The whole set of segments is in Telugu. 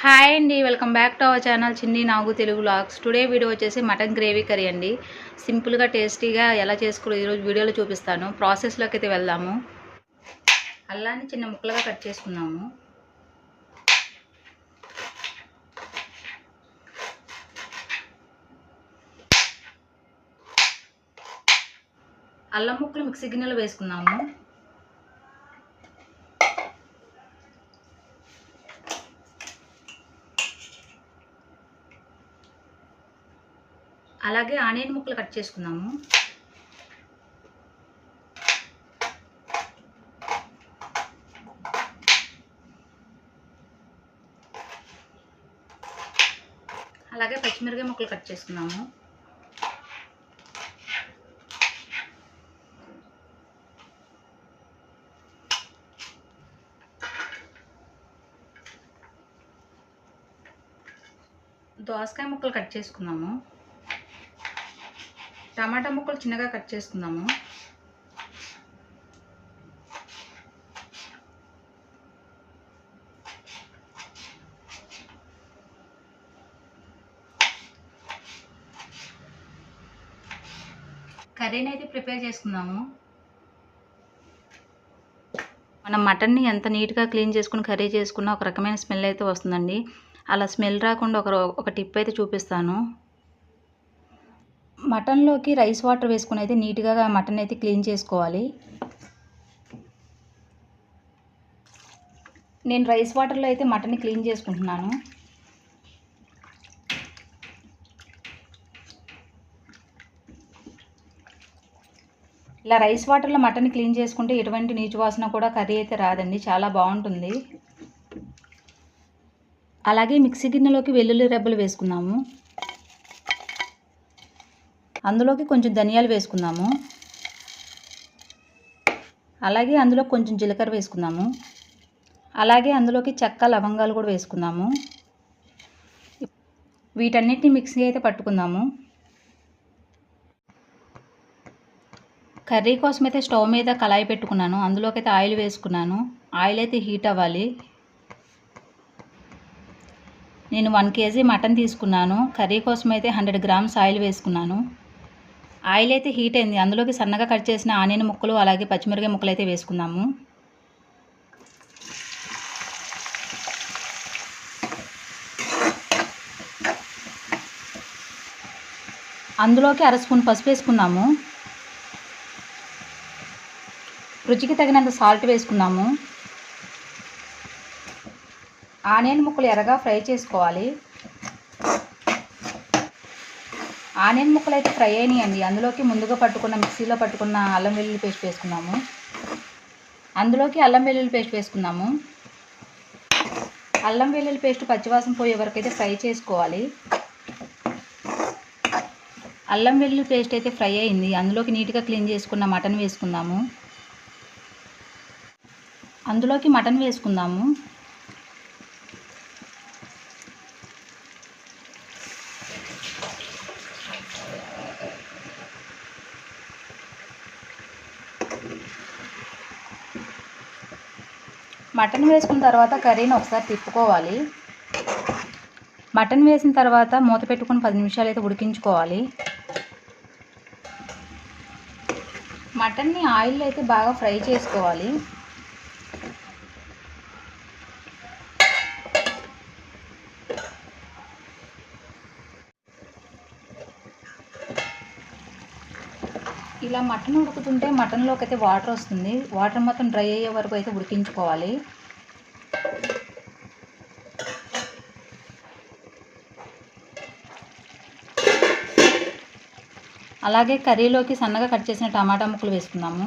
హాయ్ అండి welcome back to our channel Chinni Nagu Telugu vlogs today video వచ్చేసి మటన్ గ్రేవీ కర్రీ అండి. సింపుల్గా టేస్టీగా ఎలా చేసుకో ఈరోజు వీడియోలో చూపిస్తాను. ప్రాసెస్లోకి అయితే వెళ్దాము. అల్లాన్ని చిన్న ముక్కలుగా కట్ చేసుకున్నాము అల్లం ముక్కలు మిక్సీ గిన్నెలో వేసుకున్నాము అలాగే ఆనియన్ ముక్కలు కట్ చేసుకున్నాము అలాగే పచ్చిమిరకాయ ముక్కలు కట్ చేసుకున్నాము దోసకాయ ముక్కలు కట్ చేసుకున్నాము టమాటా ముక్కలు చిన్నగా కట్ చేసుకుందాము. కర్రీని అయితే ప్రిపేర్ చేసుకుందాము. మనం మటన్ని ఎంత నీట్గా క్లీన్ చేసుకుని కర్రీ చేసుకున్నా ఒక రకమైన స్మెల్ అయితే వస్తుందండి. అలా స్మెల్ రాకుండా ఒక ఒక టిప్ అయితే చూపిస్తాను. మటన్లోకి రైస్ వాటర్ వేసుకుని అయితే నీట్గా మటన్ అయితే క్లీన్ చేసుకోవాలి. నేను రైస్ వాటర్లో అయితే మటన్ని క్లీన్ చేసుకుంటున్నాను. ఇలా రైస్ వాటర్లో మటన్ క్లీన్ చేసుకుంటే ఎటువంటి నీచు వాసన కూడా కర్రీ అయితే రాదండి చాలా బాగుంటుంది. అలాగే మిక్సీ గిన్నెలోకి వెల్లుల్లి రెబ్బలు వేసుకున్నాము అందులోకి కొంచెం ధనియాలు వేసుకుందాము. అలాగే అందులో కొంచెం జీలకర్ర వేసుకుందాము. అలాగే అందులోకి చెక్క లవంగాలు కూడా వేసుకుందాము. వీటన్నిటిని మిక్సీ అయితే పట్టుకుందాము. కర్రీ కోసం అయితే స్టవ్ మీద కళాయి పెట్టుకున్నాను. అందులోకి అయితే ఆయిల్ వేసుకున్నాను. ఆయిల్ అయితే హీట్ అవ్వాలి. నేను వన్ కేజీ మటన్ తీసుకున్నాను. కర్రీ కోసం అయితే హండ్రెడ్ గ్రామ్స్ ఆయిల్ వేసుకున్నాను. ఆయిల్ అయితే హీట్ అయింది. అందులోకి సన్నగా కట్ చేసిన ఆనియన్ ముక్కలు అలాగే పచ్చిమిరకాయ ముక్కలు అయితే వేసుకుందాము. అందులోకి అర స్పూన్ పసుపు వేసుకుందాము. రుచికి తగినంత సాల్ట్ వేసుకుందాము. ఆనియన్ ముక్కలు ఎర్రగా ఫ్రై చేసుకోవాలి. ఆనియన్ ముక్కలు అయితే ఫ్రై అయినాయండి. అందులోకి ముందుగా పట్టుకున్న మిక్సీలో పట్టుకున్న అల్లం వెల్లుల్లి పేస్ట్ వేసుకున్నాము అందులోకి అల్లం వెల్లుల్లి పేస్ట్ వేసుకున్నాము అల్లం వెల్లుల్లి పేస్ట్ పచ్చివాసన పోయే వరకు అయితే ఫ్రై చేసుకోవాలి. అల్లం వెల్లుల్లి పేస్ట్ అయితే ఫ్రై అయింది. అందులోకి నీట్గా క్లీన్ చేసుకున్న మటన్ వేసుకుందాము. అందులోకి మటన్ వేసుకుందాము. మటన్ వేసుకున్న తర్వాత కర్రీని ఒకసారి తిప్పుకోవాలి. మటన్ వేసిన తర్వాత మూత పెట్టుకుని పది నిమిషాలు అయితే ఉడికించుకోవాలి. మటన్ని ఆయిల్ అయితే బాగా ఫ్రై చేసుకోవాలి. ఇలా మటన్ ఉడుకుతుంటే మటన్లోకి అయితే వాటర్ వస్తుంది. వాటర్ మొత్తం డ్రై అయ్యే వరకు అయితే ఉడికించుకోవాలి. అలాగే కర్రీలోకి సన్నగా కట్ చేసిన టమాటా ముక్కలు వేసుకుందాము.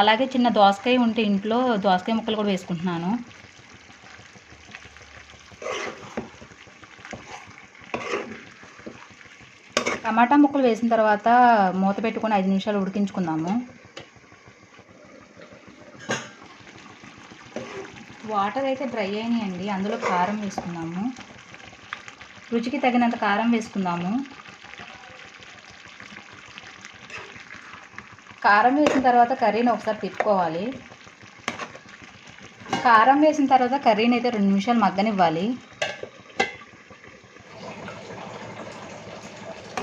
అలాగే చిన్న దోసకాయ ఉంటే ఇంట్లో దోసకాయ ముక్కలు కూడా వేసుకుంటున్నాను. టమాటా ముక్కలు వేసిన తర్వాత మూత పెట్టుకొని ఐదు నిమిషాలు ఉడికించుకుందాము. వాటర్ అయితే డ్రై అయినాయండి అందులో కారం వేసుకుందాము. రుచికి తగినంత కారం వేసుకుందాము. కారం వేసిన తర్వాత కర్రీని ఒకసారి తిప్పుకోవాలి. కారం వేసిన తర్వాత కర్రీని అయితే రెండు నిమిషాలు మగ్గనివ్వాలి.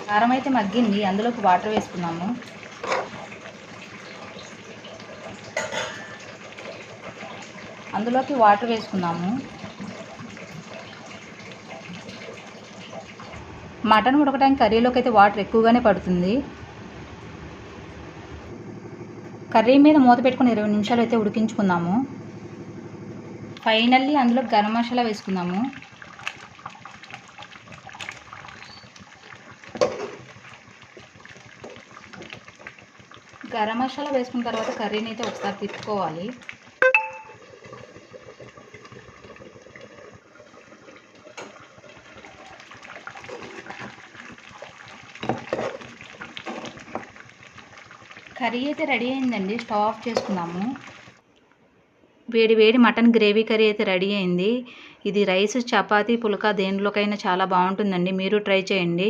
కారం అయితే మగ్గింది అందులోకి వాటర్ వేసుకున్నాము. అందులోకి వాటర్ వేసుకున్నాము. మటన్ ఉడకడానికి కర్రీలోకి అయితే వాటర్ ఎక్కువగానే పడుతుంది. కర్రీ మీద మూత పెట్టుకుని ఇరవై నిమిషాలు అయితే ఉడికించుకుందాము ఫైనల్లీ అందులో గరం మసాలా వేసుకుందాము గరం మసాలా వేసుకున్న తర్వాత కర్రీని అయితే ఒకసారి తిప్పుకోవాలి. కర్రీ అయితే రెడీ అయిందండి స్టవ్ ఆఫ్ చేసుకున్నాము వేడి వేడి మటన్ గ్రేవీ కర్రీ అయితే రెడీ అయింది. ఇది రైస్ చపాతీ పులక దేనిలోకైనా చాలా బాగుంటుందండి. మీరు ట్రై చేయండి.